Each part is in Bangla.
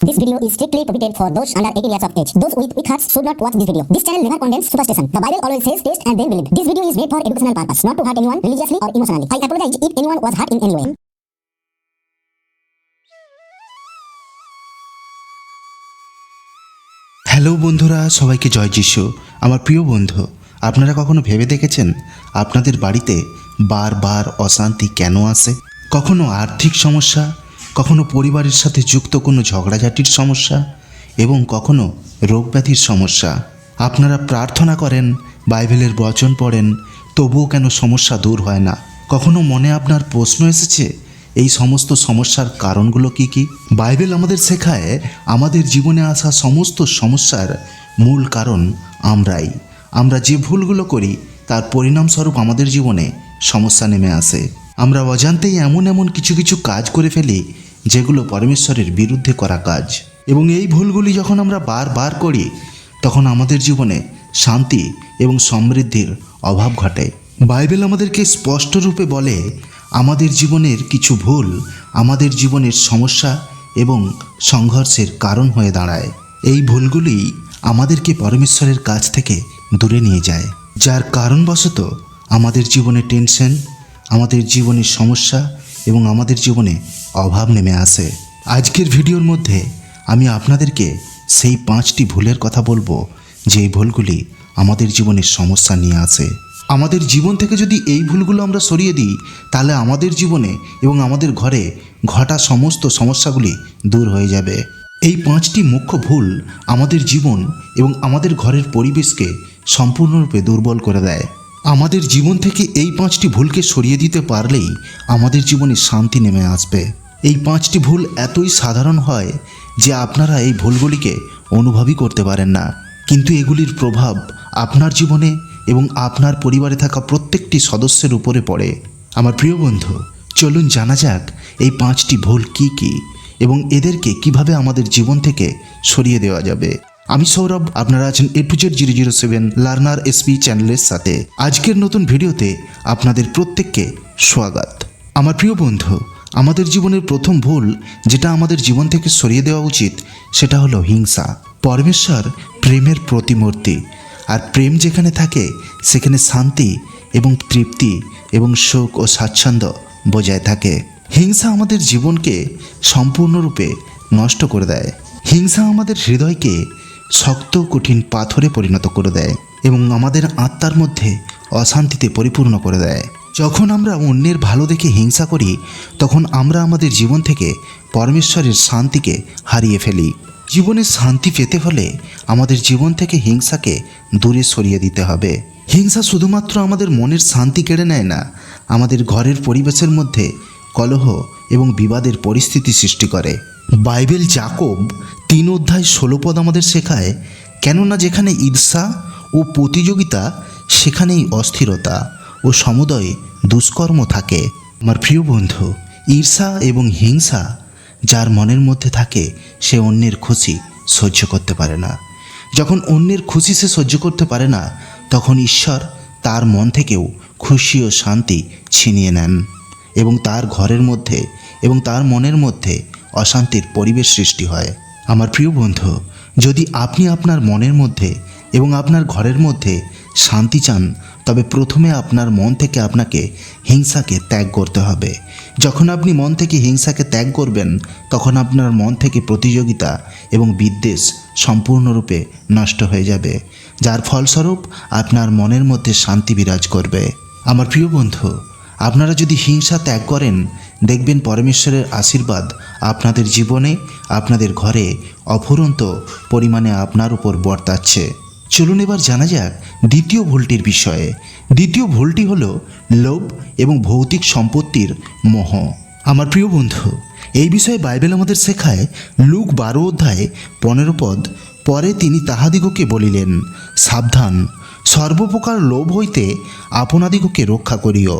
This video is strictly prohibited for those under 18 years of age. Those with weak hearts should not watch this video. This channel never condemns superstition. The Bible always says taste and then believe. This video is made for educational purpose, not to hurt anyone religiously or emotionally. I apologize if anyone was hurt in any way. Hello বন্ধুরা সবাইকে জয় যিশু আমার প্রিয় বন্ধু আপনারা কখনো ভেবে দেখেছেন আপনাদের বাড়িতে বারবার অশান্তি কেন আসে কখনো আর্থিক সমস্যা কখনো পরিবারের সাথে যুক্ত কোনো ঝগড়াঝাটির সমস্যা এবং কখনো রোগব্যাধির সমস্যা। আপনারা প্রার্থনা করেন, বাইবেলের বচন পড়েন, তবুও কেন সমস্যা দূর হয় না? কখনো মনে আপনার প্রশ্ন এসেছে, এই সমস্ত সমস্যার কারণগুলো কি কি? বাইবেল আমাদের শেখায়, আমাদের জীবনে আসা সমস্ত সমস্যার মূল কারণ আমরাই। আমরা যে ভুলগুলো করি, তার পরিণামস্বরূপ আমাদের জীবনে সমস্যা নেমে আসে। আমরা অজান্তেই এমন এমন কিছু কিছু কাজ করে ফেলি, যেগুলো পরমেশ্বরের বিরুদ্ধে করা কাজ। এবং এই ভুলগুলি যখন আমরা বারবার করি, তখন আমাদের জীবনে শান্তি এবং সমৃদ্ধির অভাব ঘটে। বাইবেল আমাদেরকে স্পষ্ট রূপে বলে, আমাদের জীবনের কিছু ভুল আমাদের জীবনের সমস্যা এবং সংঘর্ষের কারণ হয়ে দাঁড়ায়। এই ভুলগুলি আমাদেরকে পরমেশ্বরের কাছ থেকে দূরে নিয়ে যায়। যার কারণবশত আমাদের জীবনে টেনশন আমাদের জীবনের সমস্যা এবং আমাদের জীবনে অভাব নেমে আসে। আজকের ভিডিওর মধ্যে আমি আপনাদেরকে সেই পাঁচটি ভুলের কথা বলব যে এই ভুলগুলি আমাদের জীবনের সমস্যা নিয়ে আসে। আমাদের জীবন থেকে যদি এই ভুলগুলো আমরা সরিয়ে দিই, তাহলে আমাদের জীবনে এবং আমাদের ঘরে ঘটা সমস্ত সমস্যাগুলি দূর হয়ে যাবে। এই পাঁচটি মুখ্য ভুল আমাদের জীবন এবং আমাদের ঘরের পরিবেশকে সম্পূর্ণরূপে দুর্বল করে দেয়। আমাদের জীবন থেকে এই পাঁচটি ভুলকে সরিয়ে দিতে পারলেই আমাদের জীবনে শান্তি নেমে আসবে। এই পাঁচটি ভুল এতই সাধারণ হয় যে আপনারা এই ভুলগুলিকে অনুভবই করতে পারেন না। কিন্তু এগুলির প্রভাব আপনার জীবনে এবং আপনার পরিবারে থাকা প্রত্যেকটি সদস্যের উপরে পড়ে। আমার প্রিয় বন্ধু, চলুন জানা যাক এই পাঁচটি ভুল কি কি এবং এদেরকে কীভাবে আমাদের জীবন থেকে সরিয়ে দেওয়া যাবে। আমি সৌরভ, আপনারা আছেন A to Z zero zero seven learner SP চ্যানেলের সাথে। আজকের নতুন ভিডিওতে আপনাদের প্রত্যেককে স্বাগত। আমার প্রিয় বন্ধু, আমাদের জীবনের প্রথম ভুল যেটা আমাদের জীবন থেকে সরিয়ে দেওয়া উচিত, সেটা হলো হিংসা। পরমেশ্বর প্রেমের প্রতিমূর্তি, আর প্রেম যেখানে থাকে, সেখানে শান্তি এবং তৃপ্তি এবং সুখ ও স্বাচ্ছন্দ্য বজায় থাকে। হিংসা আমাদের জীবনকে সম্পূর্ণরূপে নষ্ট করে দেয়। হিংসা আমাদের হৃদয়কে শক্ত কঠিন পাথরে পরিণত করে দেয় এবং আমাদের আত্মার মধ্যে অশান্তিতে পরিপূর্ণ করে দেয়। যখন আমরা অন্যের ভালো দেখে হিংসা করি, তখন আমরা আমাদের জীবন থেকে পরমেশ্বরের শান্তিকে হারিয়ে ফেলি। জীবনে শান্তি পেতে হলে আমাদের জীবন থেকে হিংসাকে দূরে সরিয়ে দিতে হবে। হিংসা শুধুমাত্র আমাদের মনের শান্তি কেড়ে নেয় না, আমাদের ঘরের পরিবেশের মধ্যে কলহ এবং বিবাদের পরিস্থিতি সৃষ্টি করে। বাইবেল জাকব তিন অধ্যায় ষোলো পদ আমাদের শেখায়, কেননা যেখানে ঈর্ষা ও প্রতিযোগিতা, সেখানেই অস্থিরতা ও সমুদয় দুষ্কর্ম থাকে। আমার প্রিয় বন্ধু, ঈর্ষা এবং হিংসা যার মনের মধ্যে থাকে, সে অন্যের খুশি সহ্য করতে পারে না। যখন অন্যের খুশি সে সহ্য করতে পারে না, তখন ঈশ্বর তার মন থেকেও খুশি ও শান্তি ছিনিয়ে নেন এবং তার ঘরের মধ্যে এবং তার মনের মধ্যে অশান্তির পরিবেশ সৃষ্টি হয়। আমার প্রিয় বন্ধু, যদি আপনি আপনার মনের মধ্যে এবং আপনার ঘরের মধ্যে শান্তি চান, তবে প্রথমে আপনার মন থেকে আপনাকে হিংসাকে ত্যাগ করতে হবে। যখন আপনি মন থেকে হিংসাকে ত্যাগ করবেন, তখন আপনার মন থেকে প্রতিযোগিতা এবং বিদ্বেষ সম্পূর্ণরূপে নষ্ট হয়ে যাবে। যার ফলস্বরূপ আপনার মনের মধ্যে শান্তি বিরাজ করবে। আমার প্রিয় বন্ধু আপনারা যদি হিংসা ত্যাগ করেন, দেখবেন পরমেশ্বরের আশীর্বাদ আপনাদের জীবনে, আপনাদের ঘরে অফুরন্ত পরিমাণে আপনার উপর বর্তাচ্ছে। চলুন এবার জানা যাক দ্বিতীয় ভুলটির বিষয়ে। দ্বিতীয় ভুলটি হলো লোভ এবং ভৌতিক সম্পত্তির মোহ। আমার প্রিয় বন্ধু, এই বিষয়ে বাইবেল আমাদের শেখায় লুক বারো অধ্যায় পনেরো পদ, পরে তিনি তাহাদিগকে বলিলেন, সাবধান, সর্বপ্রকার লোভ হইতে আপনাদিগকে রক্ষা করিও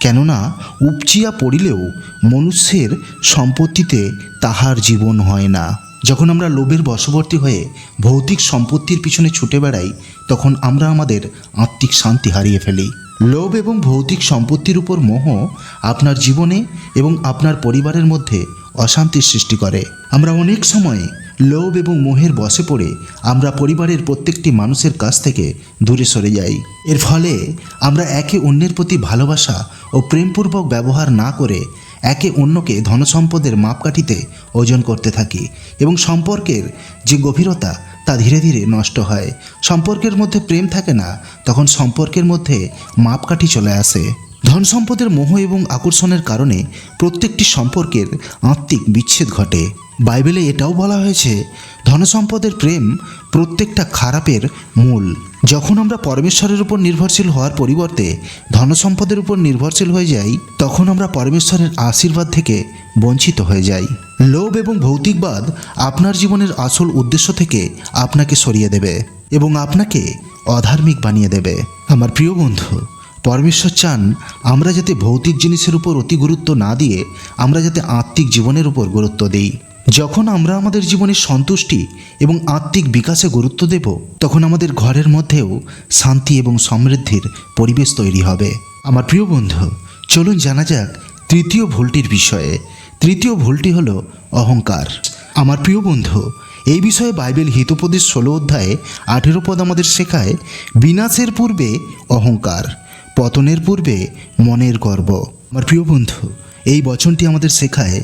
কেননা উপচিয়া পড়িলেও মনুষ্যের সম্পত্তিতে তাহার জীবন হয় না। যখন আমরা লোভের বশবর্তী হয়ে ভৌতিক সম্পত্তির পিছনে ছুটে বেড়াই, তখন আমরা আমাদের আত্মিক শান্তি হারিয়ে ফেলি। লোভ এবং ভৌতিক সম্পত্তির উপর মোহ আপনার জীবনে এবং আপনার পরিবারের মধ্যে অশান্তির সৃষ্টি করে। আমরা অনেক সময় লোভ এবং মোহের বসে পড়ে আমরা পরিবারের প্রত্যেকটি মানুষের কাছ থেকে দূরে সরে যাই। এর ফলে আমরা একে অন্যের প্রতি ভালোবাসা ও প্রেমপূর্বক ব্যবহার না করে একে অন্যকে ধনসম্পদের মাপকাঠিতে ওজন করতে থাকি এবং সম্পর্কের যে গভীরতা তা ধীরে ধীরে নষ্ট হয়। সম্পর্কের মধ্যে প্রেম থাকে না, তখন সম্পর্কের মধ্যে মাপকাঠি চলে আসে। ধন সম্পদের মোহ এবং আকর্ষণের কারণে প্রত্যেকটি সম্পর্কের আত্মিক বিচ্ছেদ ঘটে। বাইবেলে এটাও বলা হয়েছে ধনসম্পদের প্রেম প্রত্যেকটা খারাপের মূল। যখন আমরা পরমেশ্বরের উপর নির্ভরশীল হওয়ার পরিবর্তে ধনসম্পদের উপর নির্ভরশীল হয়ে যাই, তখন আমরা পরমেশ্বরের আশীর্বাদ থেকে বঞ্চিত হয়ে যাই। লোভ এবং ভৌতিকবাদ আপনার জীবনের আসল উদ্দেশ্য থেকে আপনাকে সরিয়ে দেবে এবং আপনাকে অধার্মিক বানিয়ে দেবে। আমার প্রিয় বন্ধু পরমেশ্বর চান আমরা যাতে ভৌতিক জিনিসের উপর অতি গুরুত্ব না দিয়ে আমরা যাতে আত্মিক জীবনের উপর গুরুত্ব দিই। যখন আমরা আমাদের জীবনের সন্তুষ্টি এবং আত্মিক বিকাশে গুরুত্ব দেব, তখন আমাদের ঘরের মধ্যেও শান্তি এবং সমৃদ্ধির পরিবেশ তৈরি হবে। আমার প্রিয় বন্ধু, চলুন জানা যাক তৃতীয় ভুলটির বিষয়ে। তৃতীয় ভুলটি হলো অহংকার। আমার প্রিয় বন্ধু, এই বিষয়ে বাইবেল হিতোপদেশ ষোলো অধ্যায়ে আঠেরো পদ আমাদের শেখায়, বিনাশের পূর্বে অহংকার। পতনের পূর্বে মনের গর্ব। আমার প্রিয় বন্ধু, এই বচনটি আমাদের শেখায়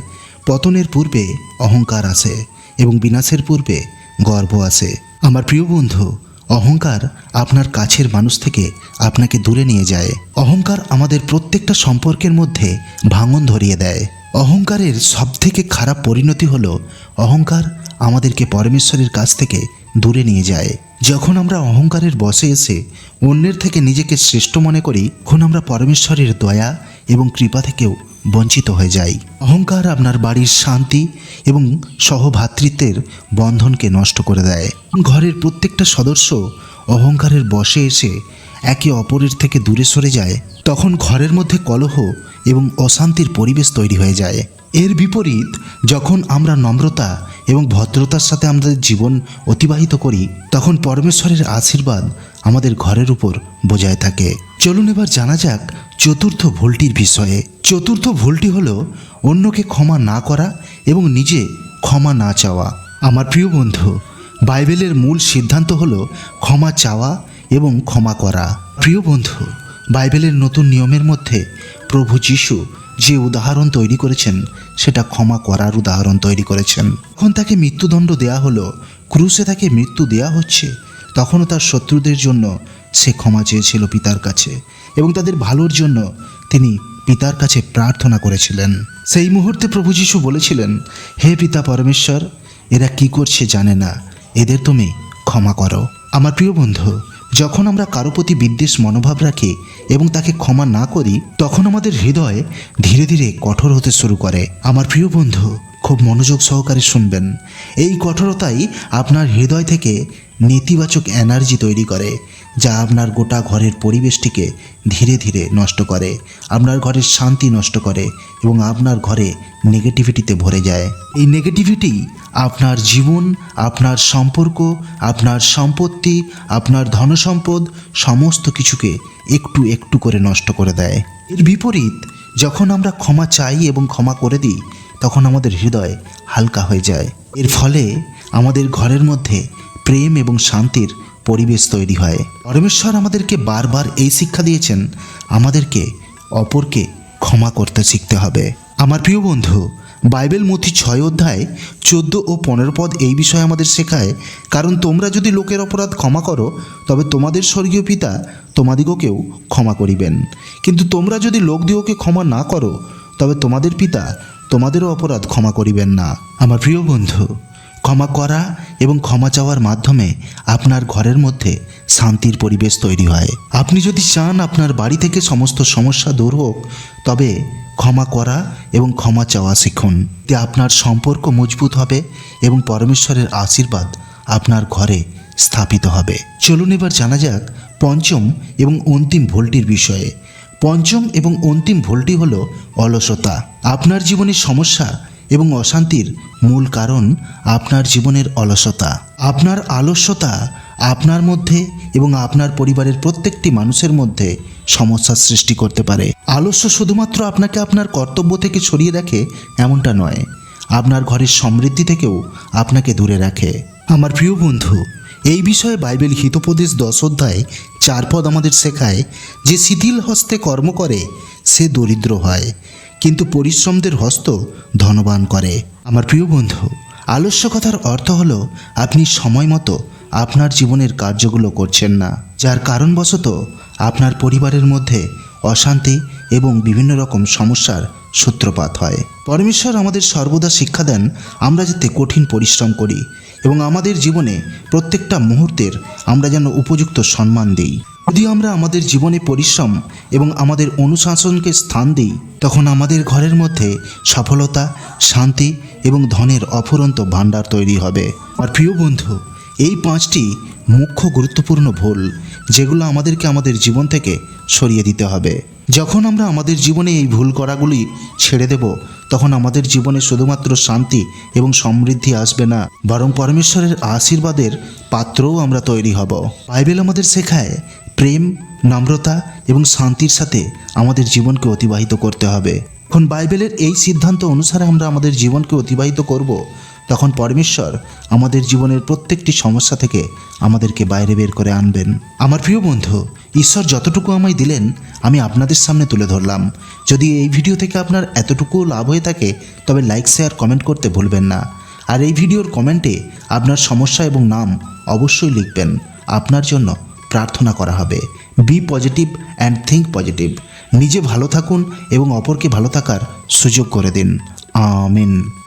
পতনের পূর্বে অহংকার আসে এবং বিনাশের পূর্বে গর্ব আসে আমার প্রিয় বন্ধু, অহংকার আপনার কাছের মানুষ থেকে আপনাকে দূরে নিয়ে যায়। অহংকার আমাদের প্রত্যেকটা সম্পর্কের মধ্যে ভাঙন ধরিয়ে দেয়। অহংকারের সবথেকে খারাপ পরিণতি হলো অহংকার আমাদেরকে পরমেশ্বরের কাছ থেকে দূরে নিয়ে যায়। যখন আমরা অহংকারের বসে এসে অন্যের থেকে নিজেকে শ্রেষ্ঠ মনে করি, তখন আমরা পরমেশ্বরের দয়া এবং কৃপা থেকেও বঞ্চিত হয়ে যাই। অহংকার আপনার বাড়ির শান্তি এবং সহভাতৃত্বের বন্ধনকে নষ্ট করে দেয়। ঘরের প্রত্যেকটা সদস্য অহংকারের বসে এসে একে অপরের থেকে দূরে সরে যায়, তখন ঘরের মধ্যে কলহ এবং অশান্তির পরিবেশ তৈরি হয়ে যায়। এর বিপরীত, যখন আমরা নম্রতা এবং ভদ্রতার সাথে আমাদের জীবন অতিবাহিত করি, তখন পরমেশ্বরের আশীর্বাদ আমাদের ঘরের উপর বোঝায় থাকে। চলুন এবার জানা যাক চতুর্থ ভুলটির বিষয়ে। চতুর্থ ভুলটি হলো অন্যকে ক্ষমা না করা এবং নিজে ক্ষমা না চাওয়া। আমার প্রিয় বন্ধু বাইবেলের মূল সিদ্ধান্ত হল ক্ষমা চাওয়া এবং ক্ষমা করা। প্রিয় বন্ধু, বাইবেলের নতুন নিয়মের মধ্যে প্রভু যিশু যে উদাহরণ তৈরি করেছেন, সেটা ক্ষমা করার উদাহরণ তৈরি করেছেন। এখন তাকে মৃত্যুদণ্ড দেয়া হলো, ক্রুশে তাকে মৃত্যু দেয়া হচ্ছে, তখনও তার শত্রুদের জন্য সে ক্ষমা চেয়েছিল পিতার কাছে এবং তাদের ভালোর জন্য তিনি পিতার কাছে প্রার্থনা করেছিলেন। সেই মুহূর্তে প্রভু যিশু বলেছিলেন, হে পিতা পরমেশ্বর, এরা কি করছে জানে না এদের তুমি ক্ষমা করো। আমার প্রিয় বন্ধু, যখন আমরা কারও প্রতি বিদ্বেষ মনোভাব রাখি এবং তাকে ক্ষমা না করি, তখন আমাদের হৃদয় ধীরে ধীরে কঠোর হতে শুরু করে। আমার প্রিয় বন্ধু, খুব মনোযোগ সহকারে শুনবেন। এই কঠোরতাই আপনার হৃদয় থেকে নেতিবাচক এনার্জি তৈরি করে। যা আপনার গোটা ঘরের পরিবেশটিকে ধীরে ধীরে নষ্ট করে, আপনার ঘরের শান্তি নষ্ট করে এবং আপনার ঘরে নেগেটিভিটিতে ভরে যায়। এই নেগেটিভিটি আপনার জীবন, আপনার সম্পর্ক, আপনার সম্পত্তি, আপনার ধনসম্পদ সমস্ত কিছুকে একটু একটু করে নষ্ট করে দেয়। এর বিপরীত, যখন আমরা ক্ষমা চাই এবং ক্ষমা করে দিই, তখন আমাদের হৃদয় হালকা হয়ে যায়। এর ফলে আমাদের ঘরের মধ্যে প্রেম এবং শান্তির পরিবেশ তৈরি হয়। পরমেশ্বর আমাদেরকে বারবার এই শিক্ষা দিয়েছেন, আমাদেরকে অপরকে ক্ষমা করতে শিখতে হবে। আমার প্রিয় বন্ধু, বাইবেল মথি ছয় অধ্যায় চোদ্দ ও পনেরো পদ এই বিষয়ে আমাদের শেখায়, কারণ তোমরা যদি লোকের অপরাধ ক্ষমা করো, তবে তোমাদের স্বর্গীয় পিতা তোমাদিগকেও ক্ষমা করিবেন। কিন্তু তোমরা যদি লোকদিগকে ক্ষমা না করো, তবে তোমাদের পিতা তোমাদেরও অপরাধ ক্ষমা করিবেন না। আমার প্রিয় বন্ধু ক্ষমা করা এবং ক্ষমা চাওয়ার মাধ্যমে আপনার ঘরের মধ্যে শান্তির পরিবেশ তৈরি হয়। আপনি যদি চান আপনার বাড়ি থেকে সমস্ত সমস্যা দূর হোক, তবে ক্ষমা করা এবং ক্ষমা চাওয়া শিখুন। তে আপনার সম্পর্ক মজবুত হবে এবং পরমেশ্বরের আশীর্বাদ আপনার ঘরে স্থাপিত হবে। চলুন এবার জানা যাক পঞ্চম এবং অন্তিম ভুলটির বিষয়ে। পঞ্চম এবং অন্তিম ভুলটি হলো অলসতা। আপনার জীবনের সমস্যা এবং অশান্তির মূল কারণ আপনার জীবনের অলসতা। আপনার আলস্যতা আপনার মধ্যে এবং আপনার পরিবারের প্রত্যেকটি মানুষের মধ্যে সমস্যার সৃষ্টি করতে পারে। আলস্য শুধুমাত্র আপনাকে আপনার কর্তব্য থেকে সরিয়ে রাখে এমনটা নয়। আপনার ঘরের সমৃদ্ধি থেকেও আপনাকে দূরে রাখে। আমার প্রিয় বন্ধু, এই বিষয়ে বাইবেল হিতোপদেশ দশ অধ্যায় চার পদ আমাদের শেখায় যে শিথিল হস্তে কর্ম করে সে দরিদ্র হয়। কিন্তু পরিশ্রমদের হস্ত ধনবান করে। আমার প্রিয় বন্ধু, আলস্য কথার অর্থ হলো, আপনি সময় মতো আপনার জীবনের কার্যগুলো করছেন না, যার কারণবশত আপনার পরিবারের মধ্যে অশান্তি এবং বিভিন্ন রকম সমস্যার সূত্রপাত হয়। পরমেশ্বর আমাদের সর্বদা শিক্ষা দেন, আমরা যাতে কঠিন পরিশ্রম করি এবং আমাদের জীবনে প্রত্যেকটা মুহূর্তের আমরা যেন উপযুক্ত সম্মান দিই। যদি আমরা আমাদের জীবনে পরিশ্রম এবং আমাদের অনুশাসনকে স্থান দিই, তখন আমাদের ঘরের মধ্যে সফলতা, শান্তি এবং ধনের অফুরন্ত ভাণ্ডার তৈরি হবে। আর প্রিয় বন্ধু, এই পাঁচটি মুখ্য গুরুত্বপূর্ণ ভুল, যেগুলো আমাদেরকে আমাদের জীবন থেকে সরিয়ে দিতে হবে। যখন আমরা আমাদের জীবনে এই ভুল করাগুলি ছেড়ে দেব, তখন আমাদের জীবনে শুধুমাত্র শান্তি এবং সমৃদ্ধি আসবে না, বরং পরমেশ্বরের আশীর্বাদের পাত্রও আমরা তৈরি হব। বাইবেল আমাদের শেখায়, প্রেম, নম্রতা এবং শান্তির সাথে আমাদের জীবনকে অতিবাহিত করতে হবে। এখন বাইবেলের এই সিদ্ধান্ত অনুসারে আমরা আমাদের জীবনকে অতিবাহিত করব তখন পরমেশ্বর আমাদের জীবনের প্রত্যেকটি সমস্যা থেকে আমাদেরকে বাইরে বের করে আনবেন। আমার প্রিয় বন্ধু, ঈশ্বর যতটুকু আমায় দিলেন, আমি আপনাদের সামনে তুলে ধরলাম। যদি এই ভিডিও থেকে আপনার এতটুকু লাভ হয়ে থাকে, তবে লাইক, শেয়ার, কমেন্ট করতে ভুলবেন না। আর এই ভিডিওর কমেন্টে আপনার সমস্যা এবং নাম অবশ্যই লিখবেন। আপনার জন্য প্রার্থনা করা হবে। Be positive and think positive নিজে ভালো থাকুন এবং অপরকে ভালো থাকার সুযোগ করে দিন। আমিন।